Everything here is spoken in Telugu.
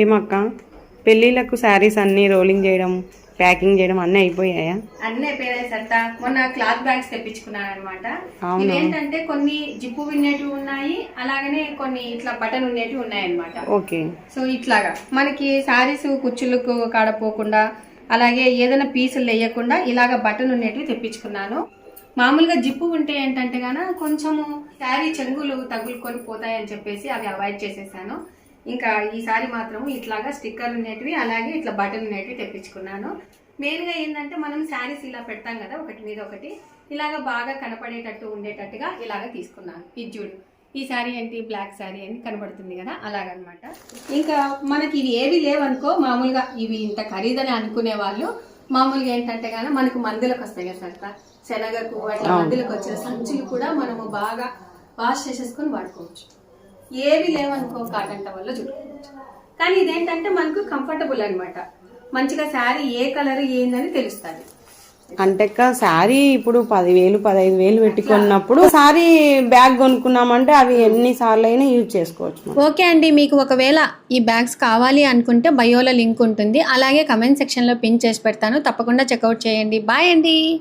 ఏమక్క? పెళ్ళిళ్ళకు శారీస్ అన్నీ రోలింగ్ చేయడం ప్యాకింగ్ చేయడం అన్నీ అయిపోయాయా? అన్నీ అయిపోయాయి సట్ట మొన్న క్లాత్ బ్యాగ్స్ తెప్పించుకున్నాను అనమాట? ఇవేంటంటే కొన్ని జిప్పు వినేటివి ఉన్నాయి అలాగనే కొన్ని ఇట్లా బటన్ ఉండేటివి ఉన్నాయి అనమాట ఓకే. సో ఇట్లాగా. మనకి శారీస్ కుచ్చులకు కాడపోకుండా అలాగే ఏదైనా పీసులు వేయకుండా ఇలాగ బటన్ ఉండేటివి తెప్పించుకున్నాను. మామూలుగా జిప్పు ఉంటే ఏంటంటే గాన కొంచెము శారీ చెంగులు తగులుకొని పోతాయని చెప్పేసి అవి అవాయిడ్ చేసేసాను. ఇంకా ఈసారి మాత్రం ఇట్లాగా స్టిక్కర్ ఉండేటివి అలాగే ఇట్లా బటన్ ఉండేటివి తెప్పించుకున్నాను. మెయిన్గా ఏంటంటే మనం శారీస్ ఇలా పెడతాం కదా ఒకటి మీద ఒకటి. ఇలాగ బాగా కనపడేటట్టు ఉండేటట్టుగా ఇలాగ తీసుకున్నాను. ఇది చూడు ఈ శారీ ఏంటి? బ్లాక్ శారీ అని కనబడుతుంది కదా అలాగనమాట. ఇంకా మనకి ఇవి ఏవి లేవనుకో మామూలుగా ఇవి ఇంత ఖరీదని అనుకునే వాళ్ళు మామూలుగా ఏంటంటే గానీ మనకు మందులకు వస్తాయి కదా సార్. శనగకు అట్లా మందులకు వచ్చిన సంచులు కూడా మనము బాగా వాష్ చేసేసుకొని వాడుకోవచ్చు. ఏవి లేవనుకో కాటన్ టవల్లో చుట్టుకోవచ్చు కానీ ఇదేంటంటే మనకు కంఫర్టబుల్ అన్నమాట. మంచిగా శారీ ఏ కలర్ ఏందని తెలుస్తుంది. అంటే శారీ ఇప్పుడు పదివేలు పదహైదు వేలు పెట్టుకున్నప్పుడు శారీ బ్యాగ్ కొనుక్కున్నామంటే అవి ఎన్ని సార్లు అయినా యూజ్ చేసుకోవచ్చు. ఓకే అండి మీకు ఒకవేళ ఈ బ్యాగ్స్ కావాలి అనుకుంటే బయోలో లింక్ ఉంటుంది. అలాగే కమెంట్ సెక్షన్లో పిన్ చేసి పెడతాను. తప్పకుండా చెక్అవుట్ చేయండి. బాయ్ అండి.